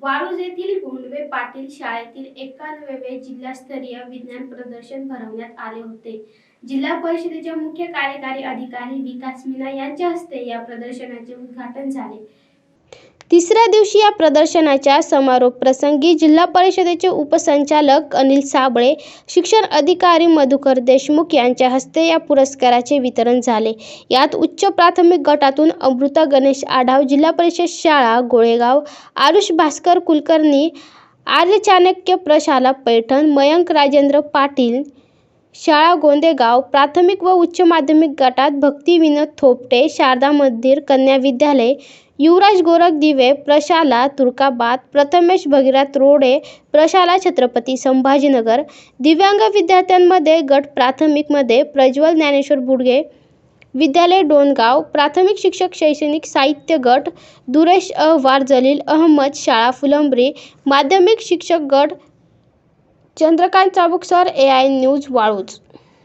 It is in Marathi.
वाळूज येथील गोंडवे पाटील शाळेतील एकावन्नवे जिल्हास्तरीय विज्ञान प्रदर्शन भरवण्यात आले होते. जिल्हा परिषदेच्या मुख्य कार्यकारी अधिकारी विकास मीना यांच्या हस्ते या प्रदर्शनाचे उद्घाटन झाले. तिसऱ्या दिवशी या प्रदर्शनाच्या समारोप प्रसंगी जिल्हा परिषदेचे उपसंचालक अनिल साबळे शिक्षण अधिकारी मधुकर देशमुख यांच्या हस्ते या पुरस्काराचे वितरण झाले. यात उच्च प्राथमिक गटातून अमृता गणेश आढाव जिल्हा परिषद शाळा गोळेगाव आरुष भास्कर कुलकर्णी आर्य चाणक्य प्रशाला पैठण मयंक राजेंद्र पाटील शाळा गोंदेगाव प्राथमिक व उच्च माध्यमिक गटात भक्ती विनोद थोपटे शारदा मंदिर कन्या विद्यालय युवराज गोरख दिवे प्रशाला तुर्काबाद प्रथमेश भगीरथ रोडे प्रशाला छत्रपती संभाजीनगर दिव्यांग विद्यार्थ्यांमध्ये गट प्राथमिकमध्ये प्रज्वल ज्ञानेश्वर बुडगे विद्यालय डोणगाव प्राथमिक शिक्षक शैक्षणिक साहित्य गट दुरेश अहवार जलील अहमद शाळा फुलंब्री माध्यमिक शिक्षक गट Chandrakant Chabuk sir A I news Waluj